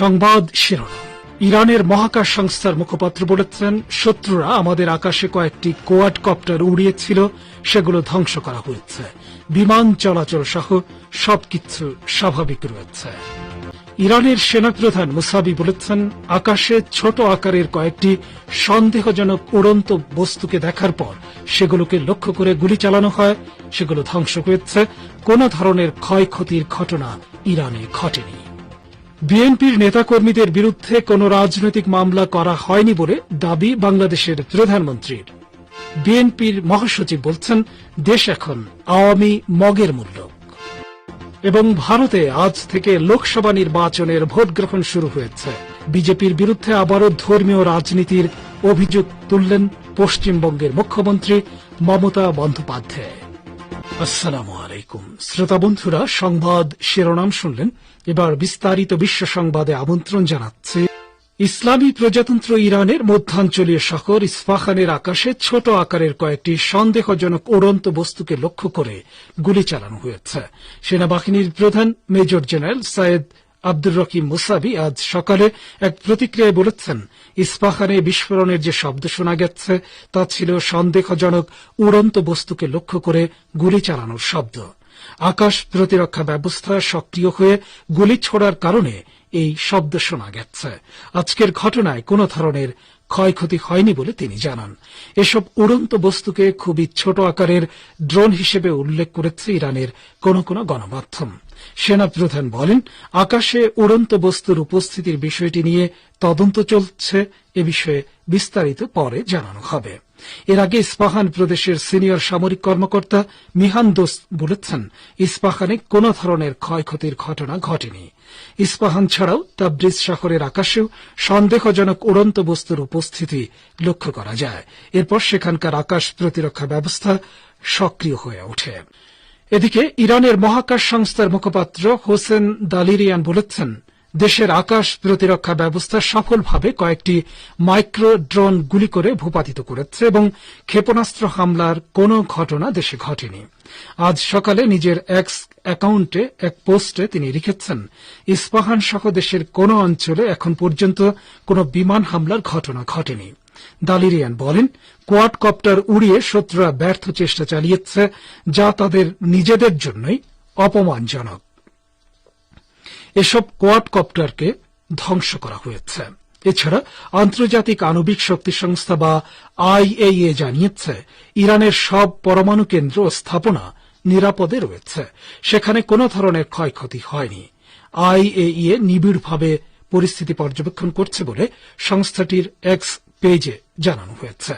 সংবাদ শিরোনাম। ইরানের মহাকাশ সংস্থার মুখপাত্র বলেছেন, শত্রুরা আমাদের আকাশে কয়েকটি কোয়াড কপ্টার উড়িয়েছিল, সেগুলো ধ্বংস করা হয়েছে। বিমান চলাচল সহ সবকিছু স্বাভাবিক রয়েছে। ইরানের সেনাপ্রধান মুসাবি বলেছেন, আকাশে ছোট আকারের কয়েকটি সন্দেহজনক উড়ন্ত বস্তুকে দেখার পর সেগুলোকে লক্ষ্য করে গুলি চালানো হয়, সেগুলো ধ্বংস হয়েছে। কোন ধরনের ক্ষয়ক্ষতির ঘটনা ইরানে ঘটেনি। বিএনপির নেতাকর্মীদের বিরুদ্ধে কোনো রাজনৈতিক মামলা করা হয়নি বলে দাবি বাংলাদেশের প্রধানমন্ত্রীর। বিএনপির মহাসচিব বলছেন, দেশ এখন আওয়ামী মগের মূল্য এবং ভারতে আজ থেকে লোকসভা নির্বাচনের ভোট গ্রহণ শুরু হয়েছে। বিজেপির বিরুদ্ধে আবারও ধর্মীয় রাজনীতির অভিযোগ তুললেন পশ্চিমবঙ্গের মুখ্যমন্ত্রী মমতা বন্দ্যোপাধ্যায়। আসসালামু আলাইকুম। শ্রোতা বন্ধুরা, সংবাদ শিরোনাম শুনলেন। এবার বিস্তারিত বিশ্ব সংবাদে আমন্ত্রণ জানাচ্ছে, ইসলামী প্রজাতন্ত্র ইরানের মধ্যাঞ্চলীয় শহর ইস্ফাহানের আকাশে ছোট আকারের কয়েকটি সন্দেহজনক উড়ন্ত বস্তুকে লক্ষ্য করে গুলি চালানো হয়েছে। সেনাবাহিনীর প্রধান major general Sayed Abdur Rahim Mousavi আজ সকালে এক প্রতিক্রিয়ায় বলেছেন, ইস্পাহানে বিস্ফোরণের যে শব্দ শোনা গেছে, তা ছিল সন্দেহজনক উড়ন্ত বস্তুকে লক্ষ্য করে গুলি চালানোর শব্দ। আকাশ প্রতিরক্ষা ব্যবস্থা সক্রিয় হয়ে গুলি ছোড়ার কারণে এই শব্দ শোনা গেছে। আজকের ঘটনায় কোনো ধরনের ক্ষয়ক্ষতি হয়নি বলে তিনি জানান। এসব উড়ন্ত বস্তুকে খুবই ছোট আকারের ড্রোন হিসেবে উল্লেখ করেছে ইরানের কোন কোন গণমাধ্যম। সেনাপ্রধান বলেন, আকাশে উড়ন্ত বস্তুর উপস্থিতির বিষয়টি নিয়ে তদন্ত চলছে। এ বিষয়ে বিস্তারিত পরে জানানো হবে। এর আগে ইস্পাহান প্রদেশের সিনিয়র সামরিক কর্মকর্তা মিহান দোস বলেছেন, ইস্পাহানে কোন ধরনের ক্ষয়ক্ষতির ঘটনা ঘটেনি। ইস্পাহান ছাড়াও তাবরিজ শহরের আকাশেও সন্দেহজনক উড়ন্ত বস্তুর উপস্থিতি লক্ষ্য করা যায়। এরপর সেখানকার আকাশ প্রতিরক্ষা ব্যবস্থা সক্রিয় হয়ে ওঠে। এদিকে ইরানের মহাকাশ সংস্থার মুখপাত্র হোসেন দালিরিয়ান বলেছেন, দেশের আকাশ প্রতিরক্ষা ব্যবস্থা সফলভাবে কয়েকটি মাইক্রো ড্রোন গুলি করে ভূপাতিত করেছে এবং ক্ষেপণাস্ত্র হামলার কোনো ঘটনা দেশে ঘটেনি। আজ সকালে নিজের এক্স অ্যাকাউন্টে এক পোস্টে তিনি লিখেছেন ইস্পাহান সহ দেশের কোনো অঞ্চলে এখন পর্যন্ত কোনো বিমান হামলার ঘটনা ঘটেনি। দালিরিয়ান বলেন কোয়াড কপ্টার উড়িয়ে শত্রুরা ব্যর্থ চেষ্টা চালিয়েছে, যা তাদের নিজেদের জন্যই অপমানজনক। এসব কোয়াড কপ্টারকে ধ্বংস করা হয়েছে। এছাড়া আন্তর্জাতিক আণবিক শক্তি সংস্থা বা আইএইএ জানিয়েছে, ইরানের সব পরমাণু কেন্দ্র স্থাপনা নিরাপদে রয়েছে। সেখানে কোনো ধরনের ক্ষয়ক্ষতি হয়নি। আইএইএ নিবিড়ভাবে পরিস্থিতি পর্যবেক্ষণ করছে বলে সংস্থাটির এক্স পেজে জানানো হয়েছে।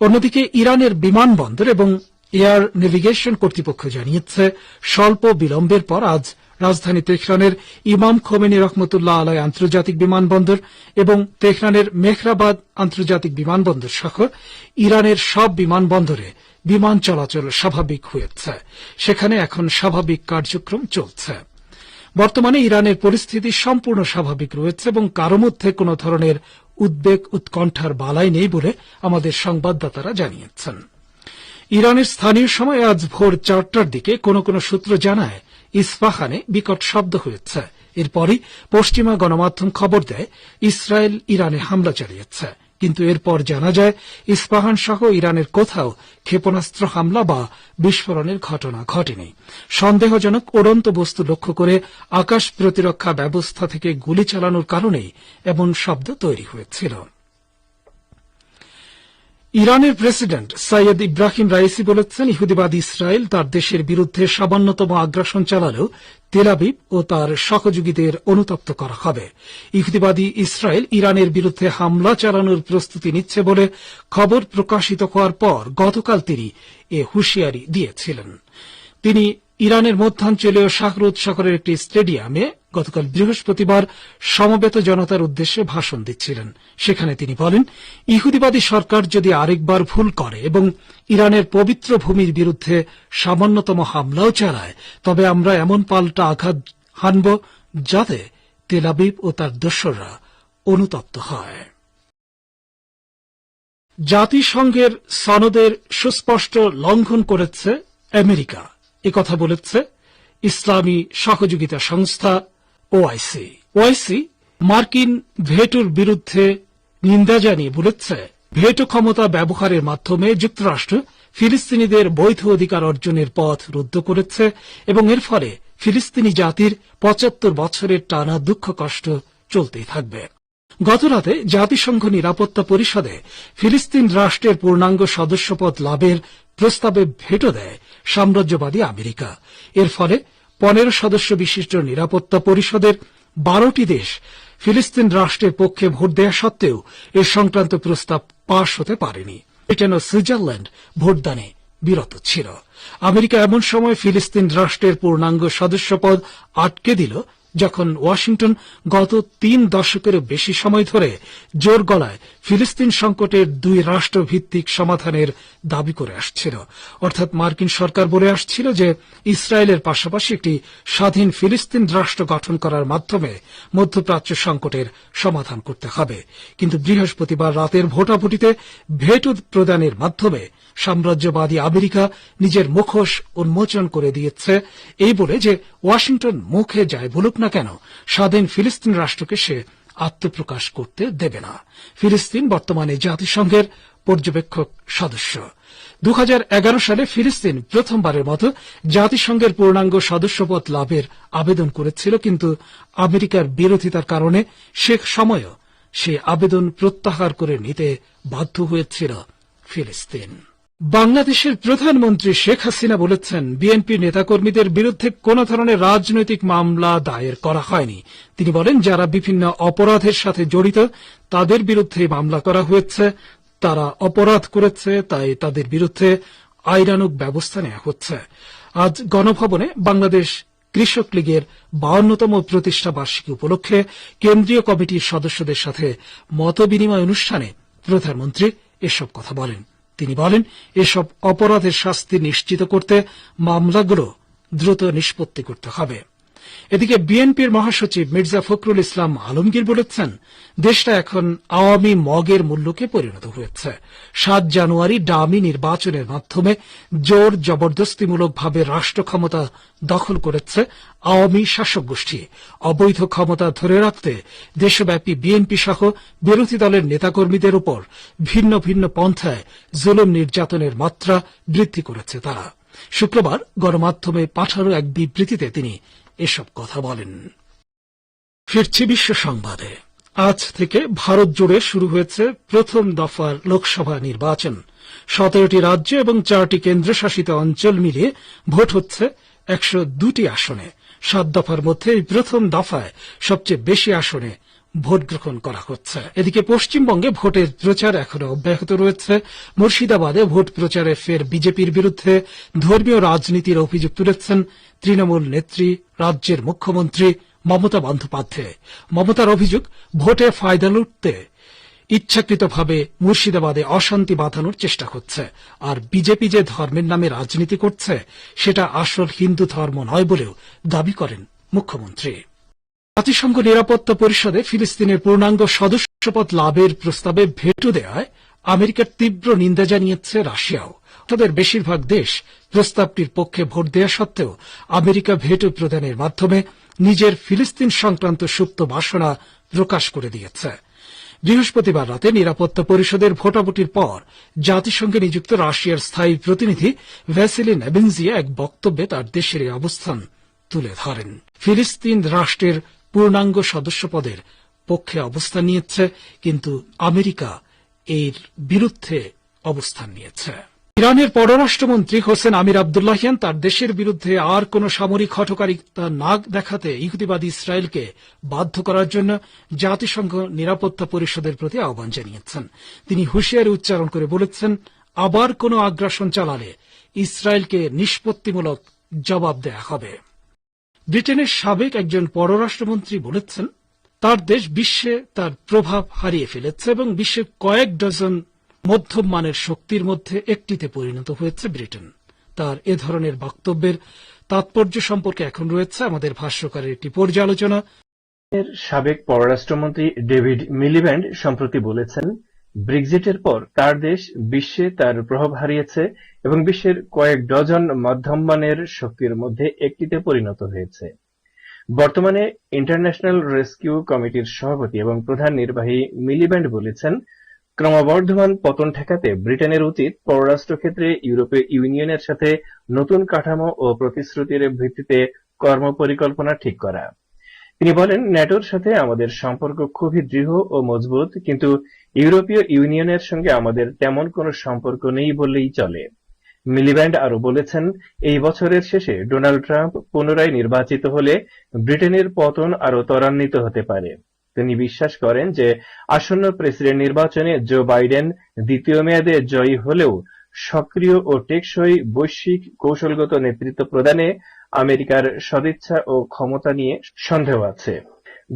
অন্যদিকে ইরানের বিমানবন্দর এবং এয়ার নেভিগেশন কর্তৃপক্ষ জানিয়েছে, স্বল্প বিলম্বের পর আজ রাজধানী তেহরানের ইমাম খোমেনি রহমতুল্লাহ আলাই আন্তর্জাতিক বিমানবন্দর এবং তেহরানের মেহরাবাদ আন্তর্জাতিক বিমানবন্দর সহ ইরানের সব বিমানবন্দরে বিমান চলাচল স্বাভাবিক হয়েছে। সেখানে এখন স্বাভাবিক কার্যক্রম চলছে। বর্তমানে ইরানের পরিস্থিতি সম্পূর্ণ স্বাভাবিক রয়েছে এবং কারও মধ্যে কোন ধরনের উদ্বেগ উৎকণ্ঠার বালাই নেই বলে আমাদের সংবাদদাতারা জানিয়েছেন। ইরানের স্থানীয় সময় আজ ভোর চারটার দিকে কোন কোন সূত্র জানায় ইস্পাহানে বিকট শব্দ হয়েছে। এরপরই পশ্চিমা গণমাধ্যম খবর দেয়, ইসরায়েল ইরানে হামলা চালিয়েছে। কিন্তু এরপর জানা যায় ইস্পাহান সহ ইরানের কোথাও ক্ষেপণাস্ত্র হামলা বা বিস্ফোরণের ঘটনা ঘটেনি। সন্দেহজনক উড়ন্ত বস্তু লক্ষ্য করে আকাশ প্রতিরক্ষা ব্যবস্থা থেকে গুলি চালানোর কারণেই এমন শব্দ তৈরি হয়েছিল। ইরানের প্রেসিডেন্ট সৈয়দ ইব্রাহিম রাইসি বলেছেন, ইহুদিবাদ ইসরায়েল তার দেশের বিরুদ্ধে সামান্যতম আগ্রাসন চালালেও তেলাবিব ও তার সহযোগীদের অনুতপ্ত করা হবে। ইহুদিবাদী ইসরায়েল ইরানের বিরুদ্ধে হামলা চালানোর প্রস্তুতি নিচ্ছে বলে খবর প্রকাশিত হওয়ার পর গতকাল তিনি এ হুঁশিয়ারি দিয়েছিলেন। তিনি ইরানের মধ্যাঞ্চলীয় শাহরুদ শহরের একটি স্টেডিয়ামে গতকাল বৃহস্পতিবার সমবেত জনতার উদ্দেশ্যে ভাষণ দিচ্ছিলেন। সেখানে তিনি বলেন, ইহুদিবাদী সরকার যদি আরেকবার ভুল করে এবং ইরানের পবিত্র ভূমির বিরুদ্ধে সামান্যতম হামলাও চালায়, তবে আমরা এমন পাল্টা আঘাত হানব যাতে তেলাবিব ও তার দোসররা অনুতপ্ত হয়। জাতিসংঘের সনদের সুস্পষ্ট লঙ্ঘন করেছে আমেরিকা। কথা বলেছে, ইসলামী সহযোগিতা সংস্থা ওআইসি। ওআইসি মার্কিন ভেটোর বিরুদ্ধে নিন্দা জানিয়ে বলেছে, ভেটো ক্ষমতা ব্যবহারের মাধ্যমে যুক্তরাষ্ট্র ফিলিস্তিনিদের বৈধ অধিকার অর্জনের পথ রুদ্ধ করেছে এবং এর ফলে ফিলিস্তিনি জাতির পঁচাত্তর বছরের টানা দুঃখ কষ্ট চলতেই থাকবে। গতরাতে জাতিসংঘ নিরাপত্তা পরিষদে ফিলিস্তিন রাষ্ট্রের পূর্ণাঙ্গ সদস্যপদ লাভের প্রস্তাবে ভেটো দেয় সাম্রাজ্যবাদী আমেরিকা। এর ফলে পনেরো সদস্য বিশিষ্ট নিরাপত্তা পরিষদের বারোটি দেশ ফিলিস্তিন রাষ্ট্রের পক্ষে ভোট দেওয়া সত্ত্বেও এ সংক্রান্ত প্রস্তাব পাশ হতে পারেনি। ব্রিটেন ও সুইজারল্যান্ড ভোটদানে বিরত ছিল। আমেরিকা এমন সময় ফিলিস্তিন রাষ্ট্রের পূর্ণাঙ্গ সদস্যপদ আটকে দিল, যখন ওয়াশিংটন গত তিন দশকেরও বেশি সময় ধরে জোর গলায় ফিলিস্তিন সংকটের দুই রাষ্ট্র ভিত্তিক সমাধানের দাবি করে আসছিল। অর্থাৎ মার্কিন সরকার বলে আসছিল যে ইসরায়েলের পাশাপাশি একটি স্বাধীন ফিলিস্তিন রাষ্ট্র গঠন করার মাধ্যমে মধ্যপ্রাচ্য সংকটের সমাধান করতে হবে। কিন্তু বৃহস্পতিবার রাতের ভোটাভুটিতে ভেটো প্রদানের মাধ্যমে সাম্রাজ্যবাদী আমেরিকা নিজের মুখোশ উন্মোচন করে দিয়েছে। এই বলে যে ওয়াশিংটন মুখে যায় বলুক না কেন, স্বাধীন ফিলিস্তিন রাষ্ট্রকে সে আত্মপ্রকাশ করতে দেবে না। ফিলিস্তিন বর্তমানে জাতিসংঘের পর্যবেক্ষক সদস্য। দু হাজার এগারো সালে ফিলিস্তিন প্রথমবারের মতো জাতিসংঘের পূর্ণাঙ্গ সদস্যপদ লাভের আবেদন করেছিল, কিন্তু আমেরিকার বিরোধিতার কারণে সে সময়ও সে আবেদন প্রত্যাহার করে নিতে বাধ্য হয়েছিল ফিলিস্তিন। বাংলাদেশের প্রধানমন্ত্রী শেখ হাসিনা বলেছেন বিএনপি নেতাকর্মীদের বিরুদ্ধে কোন ধরনের রাজনৈতিক মামলা দায়ের করা হয়নি। তিনি বলেন, যারা বিভিন্ন অপরাধের সাথে জড়িত, তাদের বিরুদ্ধে মামলা করা হয়েছে, তারা অপরাধ করেছে, তাই তাদের বিরুদ্ধে আইনানুগ ব্যবস্থা নেওয়া হচ্ছে। আজ গণভবনে বাংলাদেশ কৃষক লীগের বাউন্নতম প্রতিষ্ঠা বার্ষিকী উপলক্ষে কেন্দ্রীয় কমিটির সদস্যদের সাথে মতবিনিময় অনুষ্ঠানে প্রধানমন্ত্রী এসব কথা বলেন। তিনি বলেন এসব অপরাধের শাস্তি নিশ্চিত করতে মামলাগুলো দ্রুত নিষ্পত্তি করতে হবে। এদিকে বিএনপির মহাসচিব মির্জা ফখরুল ইসলাম আলমগীর বলেছেন, দেশটা এখন আওয়ামী মগের মূল্যকে পরিণত হয়েছে। সাত জানুয়ারি ডামি নির্বাচনের মাধ্যমে জোর জবরদস্তিমূলকভাবে রাষ্ট্র ক্ষমতা দখল করেছে আওয়ামী শাসক গোষ্ঠী। অবৈধ ক্ষমতা ধরে রাখতে দেশব্যাপী বিএনপি সহ বিরোধী দলের নেতাকর্মীদের উপর ভিন্ন ভিন্ন পন্থায় জুলুম নির্যাতনের মাত্রা বৃদ্ধি করেছে তারা। শুক্রবার গণমাধ্যমে পাঠানো এক বিবৃতিতে তিনি এসব কথা বলেন। ফিরছি বিশ্ব সংবাদে। আজ থেকে ভারত জুড়ে শুরু হয়েছে প্রথম দফার লোকসভা নির্বাচন। সতেরোটি রাজ্য এবং চারটি কেন্দ্রশাসিত অঞ্চল মিলিয়ে ভোট হচ্ছে একশো দুটি আসনে। সাত দফার মধ্যে এই প্রথম দফায় সবচেয়ে বেশি আসনে ভোট গ্রহণ করা হচ্ছে। এদিকে পশ্চিমবঙ্গে ভোটের প্রচার এখনও অব্যাহত রয়েছে। মুর্শিদাবাদে ভোট প্রচারে ফের বিজেপির বিরুদ্ধে ধর্মীয় রাজনীতির অভিযোগ তুলেছেন তৃণমূল নেত্রী, রাজ্যের মুখ্যমন্ত্রী মমতা বন্দ্যোপাধ্যায়। মমতার অভিযোগ, ভোটে ফায়দা লুটতে ইচ্ছাকৃতভাবে মুর্শিদাবাদে অশান্তি বাঁধানোর চেষ্টা হচ্ছে। আর বিজেপি যে ধর্মের নামে রাজনীতি করছে, সেটা আসল হিন্দু ধর্ম নয় বলেও দাবি করেন মুখ্যমন্ত্রী। জাতিসংঘ নিরাপত্তা পরিষদে ফিলিস্তিনের পূর্ণাঙ্গ সদস্যপদ লাভের প্রস্তাবে ভেটো দেওয়ায় আমেরিকার তীব্র নিন্দা জানিয়েছে রাশিয়াও। তাদের বেশিরভাগ দেশ প্রস্তাবটির পক্ষে ভোট দেওয়া সত্ত্বেও আমেরিকা ভেটো প্রদানের মাধ্যমে নিজের ফিলিস্তিন সংক্রান্ত সুপ্ত বাসনা প্রকাশ করে দিয়েছে। বৃহস্পতিবার রাতে নিরাপত্তা পরিষদের ভোটাভুটির পর জাতিসংঘে নিযুক্ত রাশিয়ার স্থায়ী প্রতিনিধি ভ্যাসিলিন এবেনজিয়া এক বক্তব্যে তার দেশের এই অবস্থান তুলে ধরেন। ফিলিস্তিন রাষ্ট্রের পূর্ণাঙ্গ সদস্যপদের পক্ষে অবস্থান নিয়েছে, কিন্তু আমেরিকা এর বিরুদ্ধে অবস্থান নিয়েছে। ইরানের পররাষ্ট্রমন্ত্রী হোসেন আমির আবদুল্লাহিয়ান তার দেশের বিরুদ্ধে আর কোন সামরিক হঠকারিতা না দেখাতে ইহুদিবাদী ইসরায়েলকে বাধ্য করার জন্য জাতিসংঘ নিরাপত্তা পরিষদের প্রতি আহ্বান জানিয়েছেন। তিনি হুঁশিয়ারি উচ্চারণ করে বলেছেন, আবার কোন আগ্রাসন চালালে ইসরায়েলকে নিষ্পত্তিমূলক জবাব দেয়া হবে। ব্রিটেনের সাবেক একজন পররাষ্ট্রমন্ত্রী বলেছেন, তার দেশ বিশ্বে তার প্রভাব হারিয়ে ফেলেছে এবং বিশ্বে কয়েক ডজন মধ্যম মানের শক্তির মধ্যে একটিতে পরিণত হয়েছে ব্রিটেন। তার এ ধরনের বক্তব্যের তাৎপর্য সম্পর্কে এখন রয়েছে আমাদের ভাষ্যকারের একটি পর্যালোচনা। সাবেক পররাষ্ট্রমন্ত্রী ডেভিড মিলিব্যান্ড সম্প্রতি বলেছেন ব্রেক্সিটের পর তার দেশ বিশ্বে তার প্রভাব হারিয়েছে এবং বিশ্বের কয়েক ডজন মধ্যমমানের শক্তির মধ্যে একটিতে পরিণত হয়েছে। বর্তমানে ইন্টারন্যাশনাল রেস্কিউ কমিটির সভাপতি এবং প্রধান নির্বাহী মিলিব্যান্ড বলেছেন, ক্রমবর্ধমান পতন ঠেকাতে ব্রিটেনের উচিত পররাষ্ট্র ক্ষেত্রে ইউরোপীয় ইউনিয়নের সাথে নতুন কাঠামো ও প্রতিশ্রুতির ভিত্তিতে কর্মপরিকল্পনা ঠিক করা। তিনি বলেন, ন্যাটোর সাথে আমাদের সম্পর্ক খুবই দৃঢ় ও মজবুত, কিন্তু ইউরোপীয় ইউনিয়নের সঙ্গে আমাদের তেমন কোনো সম্পর্ক নেই বললেই চলে। মিলিব্যান্ড আরও বলেছেন, এই বছরের শেষে ডোনাল্ড ট্রাম্প পুনরায় নির্বাচিত হলে ব্রিটেনের পতন আরও ত্বরান্বিত হতে পারে। তিনি বিশ্বাস করেন যে আসন্ন প্রেসিডেন্ট নির্বাচনে জো বাইডেন দ্বিতীয় মেয়াদে জয়ী হলেও সক্রিয় ও টেকসই বৈশ্বিক কৌশলগত নেতৃত্ব প্রদানে আমেরিকার সদিচ্ছা ও ক্ষমতা নিয়ে সন্দেহ আছে।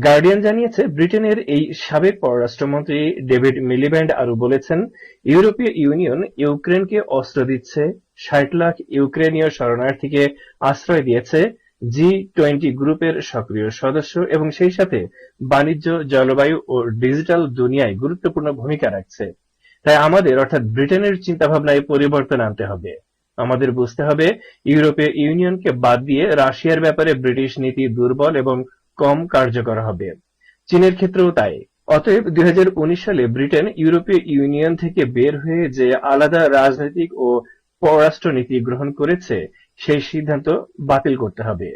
গার্ডিয়ান জানিয়েছে, ব্রিটেনের এই সাবেক পররাষ্ট্রমন্ত্রী ডেভিড মিলিব্যান্ড আরও বলেছেন, ইউরোপীয় ইউনিয়ন ইউক্রেনকে অস্ত্র দিচ্ছে, ষাট লাখ ইউক্রেনীয় শরণার্থীকে আশ্রয় দিয়েছে জি টোয়েন্টি গ্রুপের সক্রিয় সদস্য এবং সেই সাথে বাণিজ্য, জলবায়ু ও ডিজিটাল দুনিয়ায় গুরুত্বপূর্ণ ভূমিকা রাখছে। তাই আমাদের, অর্থাৎ ব্রিটেনের চিন্তাভাবনায় পরিবর্তন আনতে হবে। আমাদের বুঝতে হবে ইউরোপীয় ইউনিয়নকে বাদ দিয়ে রাশিয়ার ব্যাপারে ব্রিটিশ নীতি দুর্বল এবং কম কার্যকর হবে। চীনের ক্ষেত্রেও তাই। অতএব দুই হাজার উনিশ সালে ব্রিটেন ইউরোপীয় ইউনিয়ন থেকে বের হয়ে যে আলাদা রাজনৈতিক ও পররাষ্ট্র নীতি গ্রহণ করেছে, সেই সিদ্ধান্ত বাতিল করতে হবে।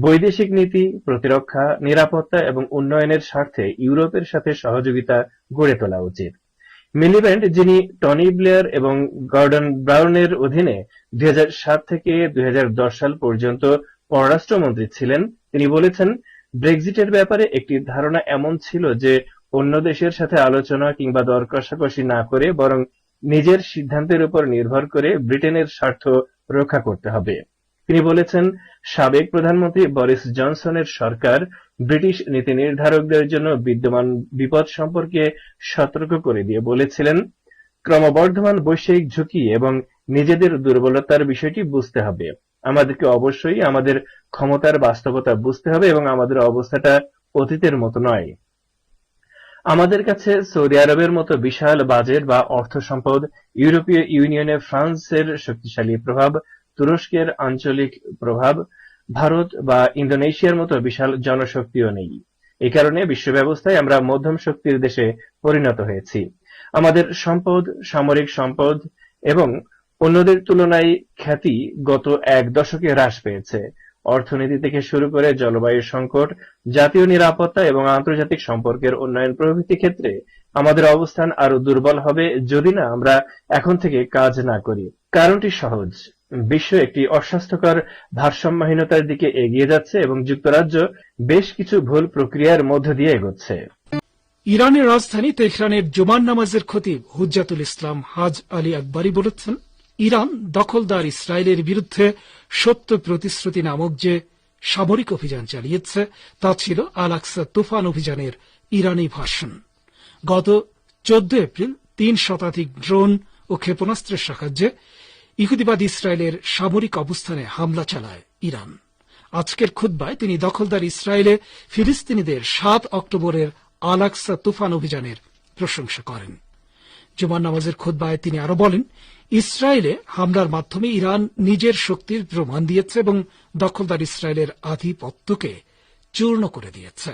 বৈদেশিক নীতি, প্রতিরক্ষা, নিরাপত্তা এবং উন্নয়নের স্বার্থে ইউরোপের সাথে সহযোগিতা গড়ে তোলা উচিত। মিলিব্যান্ড যিনি টনি ব্লেয়ার এবং গর্ডন ব্রাউনের অধীনে দুই হাজার সাত থেকে দুই হাজার দশ সাল পর্যন্ত পররাষ্ট্রমন্ত্রী ছিলেন, তিনি বলেছেন, ব্রেক্সিটের ব্যাপারে একটি ধারণা এমন ছিল যে অন্য দেশের সাথে আলোচনা কিংবা দর কষাকষি না করে বরং নিজের সিদ্ধান্তের উপর নির্ভর করে ব্রিটেনের স্বার্থ রক্ষা করতে হবে। তিনি বলেছেন, সাবেক প্রধানমন্ত্রী বরিস জনসনের সরকার ব্রিটিশ নীতি নির্ধারকদের জন্য বিদ্যমান বিপদ সম্পর্কে সতর্ক করে দিয়ে বলেছিলেন, ক্রমবর্ধমান বৈশ্বিক ঝুঁকি এবং নিজেদের দুর্বলতার বিষয়টি বুঝতে হবে। আমাদেরকে অবশ্যই আমাদের ক্ষমতার বাস্তবতা বুঝতে হবে এবং আমাদের অবস্থাটা অতীতের মতো নয়। আমাদের কাছে সৌদি আরবের মতো বিশাল বাজেট বা অর্থ সম্পদ, ইউরোপীয় ইউনিয়নে ফ্রান্সের শক্তিশালী প্রভাব তুরস্কের আঞ্চলিক প্রভাব ভারত বা ইন্দোনেশিয়ার মতো বিশাল জনশক্তিও নেই। এই কারণে বিশ্ব ব্যবস্থায় আমরা মধ্যম শক্তির দেশে পরিণত হয়েছি। আমাদের সম্পদ, সামরিক সম্পদ এবং অন্যদের তুলনায় খ্যাতি গত এক দশকে হ্রাস পেয়েছে। অর্থনীতি থেকে শুরু করে জলবায়ু সংকট, জাতীয় নিরাপত্তা এবং আন্তর্জাতিক সম্পর্কের উন্নয়ন প্রভৃতি ক্ষেত্রে আমাদের অবস্থান আরও দুর্বল হবে যদি না আমরা এখন থেকে কাজ না করি। কারণটি সহজ। বিশ্ব একটি অস্বাস্থ্যকর ভারসাম্যহীনতার দিকে এগিয়ে যাচ্ছে এবং যুক্তরাজ্য বেশ কিছু ভুল প্রক্রিয়ার মধ্য দিয়ে এগোচ্ছে। ইরানের রাজধানী তেহরানের জুমান নামাজের খতিব হুজ্জাতুল ইসলাম হাজ আলী আকবরী বলেছেন, ইরান দখলদার ইসরায়েলের বিরুদ্ধে সত্য প্রতিশ্রুতি নামক যে সামরিক অভিযান চালিয়েছে, তা ছিল আল আকসা তুফান অভিযানের ইরানি ভাষণ। গত চোদ্দ এপ্রিল তিন শতাধিক ড্রোন ও ক্ষেপণাস্ত্রের সাহায্যে ইহুদিবাদ ইসরায়েলের সামরিক অবস্থানে হামলা চালায় ইরান। আজকের খুদ্বায় তিনি দখলদার ইসরায়েলে ফিলিস্তিনিদের সাত অক্টোবরের আল আকসা তুফান অভিযানের প্রশংসা করেন। জুমান নামাজের খুদ্বায় তিনি আরও বলেন, ইসরায়েলে হামলার মাধ্যমে ইরান নিজের শক্তির প্রমাণ দিয়েছে এবং দখলদার ইসরায়েলের আধিপত্যকে চূর্ণ করে দিয়েছে।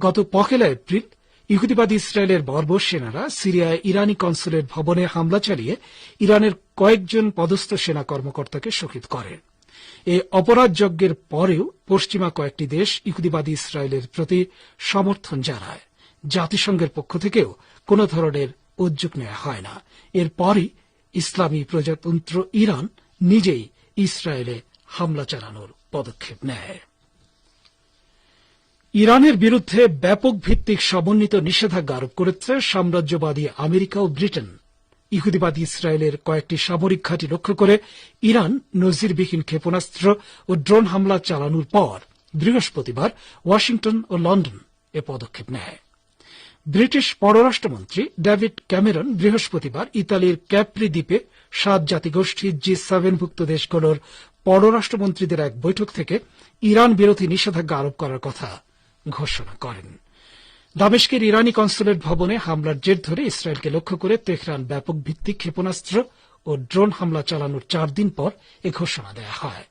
গত পহেলা এপ্রিল ইহুদিবাদী ইসরায়েলের বর্বর সেনারা সিরিয়ায় ইরানি কনসুলেট ভবনে হামলা চালিয়ে ইরানের কয়েকজন পদস্থ সেনা কর্মকর্তাকে শহীদ করে। এ অপরাধযজ্ঞের পরেও পশ্চিমা কয়েকটি দেশ ইহুদিবাদী ইসরায়েলের প্রতি সমর্থন জানায়। জাতিসংঘের পক্ষ থেকেও কোন ধরনের উদ্যোগ নেওয়া হয় না। এরপরই ইসলামী প্রজাতন্ত্র ইরান নিজেই ইসরায়েলে হামলা চালানোর পদক্ষেপ নেয়। ইরানের বিরুদ্ধে ব্যাপক ভিত্তিক সমন্বিত নিষেধাজ্ঞা আরোপ করেছে সাম্রাজ্যবাদী আমেরিকা ও ব্রিটেন। ইহুদিবাদী ইসরায়েলের কয়েকটি সামরিক ঘাঁটি লক্ষ্য করে ইরান নজিরবিহীন ক্ষেপণাস্ত্র ও ড্রোন হামলা চালানোর পর বৃহস্পতিবার ওয়াশিংটন ও লন্ডন এ পদক্ষেপ নেয়। ব্রিটিশ পররাষ্ট্রমন্ত্রী ডেভিড ক্যামেরন বৃহস্পতিবার ইতালির ক্যাপ্রি দ্বীপে সাত জাতিগোষ্ঠী জি সেভেনভুক্ত দেশগুলোর পররাষ্ট্রমন্ত্রীদের এক বৈঠক থেকে ইরান বিরোধী নিষেধাজ্ঞা আরোপ করার কথা। ঘোষণা করেন। দামেশকের ইরানি কনসুলেট ভবনে হামলার জের ধরে ইসরায়েলকে লক্ষ্য করে তেহরান ব্যাপক ভিত্তিক ক্ষেপণাস্ত্র ও ড্রোন হামলা চালানোর চার দিন পর এ ঘোষণা দেওয়া হয়।